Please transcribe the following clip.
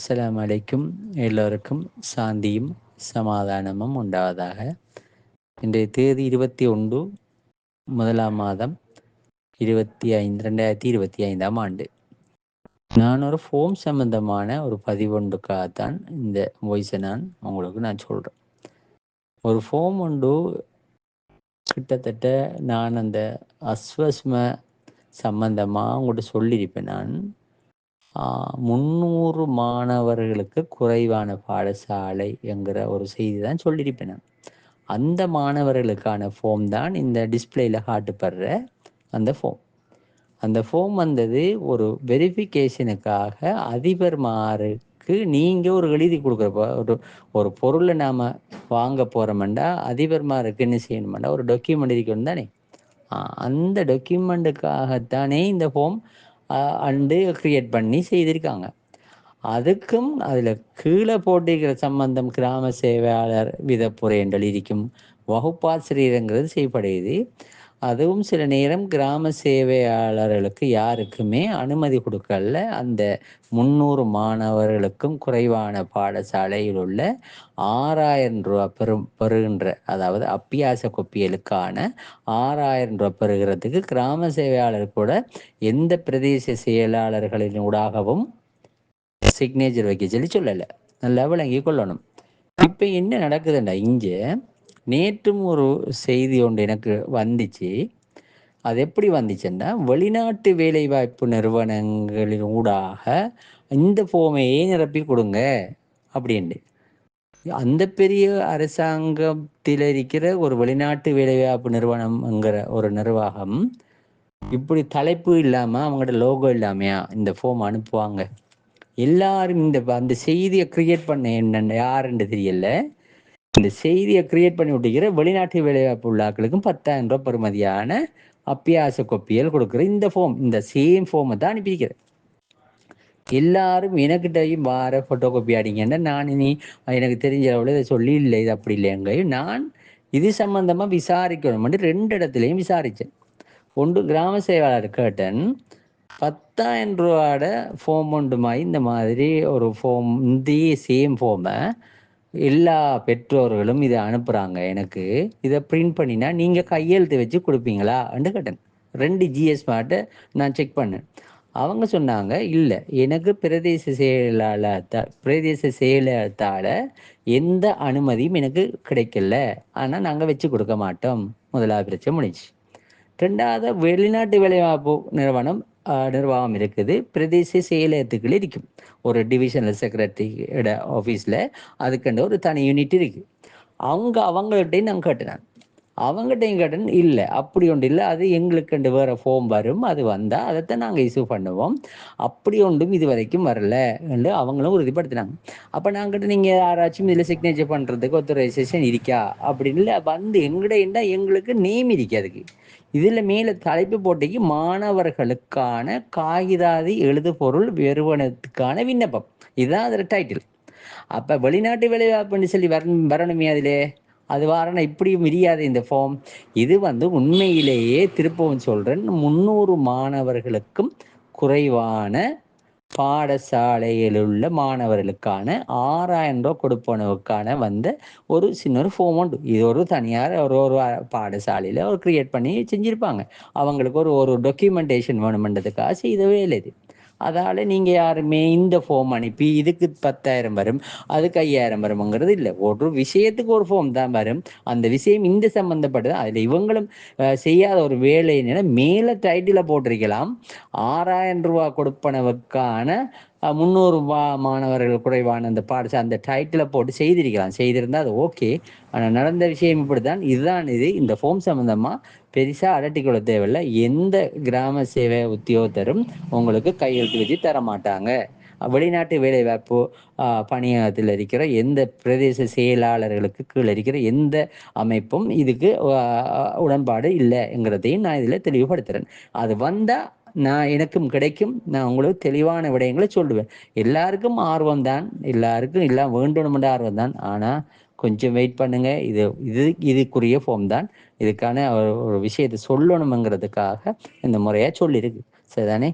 அஸ்லாம் அலைக்கும் எல்லோருக்கும் சாந்தியும் சமாதானமும் உண்டாவதாக. இன்றைய தேதி இருபத்தி ஒன்று முதலாம் மாதம் இருபத்தி ஐந்து ரெண்டாயிரத்தி இருபத்தி ஐந்தாம் ஆண்டு. நான் ஒரு ஃபோம் சம்பந்தமான ஒரு பதிவொன்றுக்காகத்தான் இந்த வாய்ஸை நான் உங்களுக்கு நான் சொல்கிறேன் ஒரு ஃபோம் ஒன்று கிட்டத்தட்ட நான் அந்த அஸ்வஸ்ம சம்பந்தமாக உங்கள்கிட்ட சொல்லியிருப்பேன் நான். முந்நூறு மாணவர்களுக்கு குறைவான பாடசாலை என்கிற ஒரு செய்தி தான் சொல்லியிருப்பேன் நான். அந்த மாணவர்களுக்கான ஃபோம் தான் இந்த டிஸ்பிளேயில் காட்டுப்படுற அந்த ஃபோம் அந்த ஃபோம் வந்தது ஒரு வெரிஃபிகேஷனுக்காக அதிபர் மாருக்கு நீங்கள் ஒரு எழுதி கொடுக்குறப்ப ஒரு ஒரு பொருளை நாம் வாங்க போகிறோமெண்டா அதிபர்மாருக்கு என்ன செய்யணுமெண்டா ஒரு டாக்குமெண்ட் இருக்கணும் தானே அந்த டாக்குமெண்ட்டுக்காகத்தானே இந்த ஃபோம் அண்டு க்ரியேட் பண்ணி செய்திருக்காங்க. அதுக்கும் அதில் கீழே போட்டிருக்கிற சம்பந்தம் கிராம சேவையாளர் விதப்புரை என்றல் இருக்கும். வகுப்பாசிரியருங்கிறது செய்யப்படுகிறது. அதுவும் சில நேரம் கிராம சேவையாளர்களுக்கு யாருக்குமே அனுமதி கொடுக்கல அந்த முந்நூறு மாணவர்களுக்கும் குறைவான பாடசாலையில் உள்ள ஆறாயிரம் ரூபா பெறும் பெறுகின்ற அதாவது அப்பியாச கொப்பியலுக்கான ஆறாயிரம் ரூபா பெறுகிறதுக்கு கிராம சேவையாளர் கூட எந்த பிரதேச செயலாளர்களின் ஊடாகவும் சிக்னேச்சர் வைக்க சொல்லி சொல்லலை. நல்லா விளங்கி கொள்ளணும். இப்போ என்ன நடக்குதுண்டா இங்கே நேற்றும் ஒரு செய்தி ஒன்று எனக்கு வந்துச்சு. அது எப்படி வந்துச்சுன்னா வெளிநாட்டு வேலைவாய்ப்பு நிறுவனங்களின் ஊடாக இந்த ஃபோமையே நிரப்பி கொடுங்க அப்படின்ட்டு. அந்த பெரிய அரசாங்கத்தில் இருக்கிற ஒரு வெளிநாட்டு வேலைவாய்ப்பு நிறுவனம்ங்கிற ஒரு நிர்வாகம் இப்படி தலைப்பு இல்லாமல் அவங்களோட லோகோ இல்லாமையா இந்த ஃபோம் அனுப்புவாங்க? எல்லாரும் இந்த அந்த செய்தியை கிரியேட் பண்ண என்னென்ன யாருன்னு தெரியல. இந்த செய்தியை கிரியேட் பண்ணி விட்டுக்கிற வெளிநாட்டு வேலைவாய்ப்பு உள்ளாக்களுக்கும் பத்தாயிரம் ரூபாய் பெறுமதியான அப்பியாச கொப்பியல் கொடுக்குற இந்த ஃபோம் இந்த சேம் ஃபார்மை தான் அனுப்பியிருக்கிறேன் எல்லாரும் எனக்கிட்டையும் வார ஃபோட்டோ காப்பி அடிங்கன்னா நான் இனி எனக்கு தெரிஞ்ச அளவில் இதை சொல்லி இல்லை இது அப்படி இல்லைங்கையும் நான் இது சம்மந்தமாக விசாரிக்கணும் ரெண்டு இடத்துலையும் விசாரித்தேன் ஒன்று கிராம சேவாளர் கேட்டன் பத்தாயிரம் ரூபாட ஃபோம் ஒன்றுமாய் இந்த மாதிரி ஒரு ஃபோம் இந்த சேம் ஃபோமை எல்லா பெற்றோர்களும் இதை அனுப்புகிறாங்க எனக்கு. இதை பிரிண்ட் பண்ணினா நீங்கள் கையெழுத்து வச்சு கொடுப்பீங்களா? அண்டு கேட்டேன். ரெண்டு ஜிஎஸ் மாட்டை நான் செக் பண்ணேன். அவங்க சொன்னாங்க இல்லை எனக்கு பிரதேச செயலாளர் பிரதேச செயலத்தால் எந்த அனுமதியும் எனக்கு கிடைக்கல. ஆனால் நாங்கள் வச்சு கொடுக்க மாட்டோம். முதலாவது பிரச்சனை முடிஞ்சு ரெண்டாவது வெளிநாட்டு வேலைவாய்ப்பு நிறுவனம் நிர்வாகம் இருக்குது. பிரதேச செயலகத்துக்குள்ள இருக்கும். ஒரு டிவிஷனல் செக்ரட்டரியோட ஆஃபீஸில் அதுக்கண்ட ஒரு தனி யூனிட் இருக்குது அவங்க அவங்கள்ட்டையும் நான் கேட்டேன் அவங்ககிட்டையும் கேட்டேன் இல்லை அப்படி ஒன்று இல்லை. அது எங்களுக்கு வேறு ஃபோம் வரும். அது வந்தால் அதைத்தான் நாங்கள் இஷ்யூ பண்ணுவோம். அப்படி ஒன்றும் இது வரைக்கும் வரல. என்று அவங்களும் உறுதிப்படுத்தினாங்க. அப்போ நாங்கிட்ட நீங்கள் யாராச்சும் இதில் சிக்னேச்சர் பண்ணுறதுக்கு ஒத்தரைசேஷன் இருக்கா? அப்படின்னு இல்லை. வந்து எங்கள்கிட்ட எங்களுக்கு நேம் இருக்காதுக்கு இதில் மேலே தலைப்பு போட்டிக்கு மாணவர்களுக்கான காகிதாதி எழுது பொருள் நிறுவனத்துக்கான விண்ணப்பம். இதுதான் அதில் டைட்டில் அப்போ வெளிநாட்டு வேலைவாய்ப்புன்னு சொல்லி வர வரணுமே அதிலே? அது வாரணம். இப்படியும் விரியாது இந்த ஃபார்ம் இது வந்து உண்மையிலேயே திருப்பவும் சொல்கிறேன் முந்நூறு மாணவர்களுக்கும் குறைவான பாடசாலையில் உள்ள மாணவர்களுக்கான ஆறாயிரம் ரூபா கொடுப்பனவுக்கான வந்த ஒரு சின்ன ஒரு ஃபோம் உண்டு. இது ஒரு தனியார் ஒரு ஒரு பாடசாலையில் ஒரு க்ரியேட் பண்ணி செஞ்சுருப்பாங்க. அவங்களுக்கு ஒரு ஒரு டாக்குமெண்டேஷன் வேணுமென்றதுக்காக செய்தவே இல்லை இது. அதால் நீங்கள் யாருமே இந்த ஃபோம் அனுப்பி இதுக்கு பத்தாயிரம் வரும் அதுக்கு ஐயாயிரம் வரும்ங்கிறது இல்லை. ஒரு விஷயத்துக்கு ஒரு ஃபோம் தான் வரும். அந்த விஷயம் இந்த சம்மந்தப்பட்டது அதில் இவங்களும் செய்யாத ஒரு வேலை என்னென்னா மேலே டைட்டில் போட்டிருக்கலாம். ஆறாயிரம் ரூபா கொடுப்பனவுக்கான முந்நூறு மாணவர்கள் குறைவான அந்த பாடசா அந்த டைட்டில போட்டு செய்திருக்கலாம். செய்திருந்தா அது ஓகே ஆனால் நடந்த விஷயம் இப்படி தான் இதுதான் இது. இந்த ஃபோம் சம்மந்தமாக பெருசாக அலட்டிக்கொள்ள தேவையில்லை. எந்த கிராம சேவை உத்தியோகத்தரும் உங்களுக்கு கையெழுத்து வச்சு தர மாட்டாங்க வெளிநாட்டு வேலைவாய்ப்பு பணியகத்தில் இருக்கிற எந்த பிரதேச செயலாளர்களுக்கு கீழே இருக்கிற எந்த அமைப்பும் இதுக்கு உடன்பாடு இல்லைங்கிறதையும் நான் இதில் தெளிவுபடுத்துகிறேன் அது வந்தால் நான் எனக்கும் கிடைக்கும். நான் உங்களுக்கு தெளிவான விடயங்களை சொல்லுவேன். எல்லாருக்கும் ஆர்வம் தான் எல்லாருக்கும் எல்லாம் வேண்டணுமென்ற ஆர்வம் தான் ஆனால் கொஞ்சம் வெயிட் பண்ணுங்க. இது இது இதுக்குரிய ஃபார்ம் தான். இதுக்கான ஒரு விஷயத்தை சொல்லணுங்கிறதுக்காக இந்த முறையாக சொல்லியிருக்கு. சரிதானே?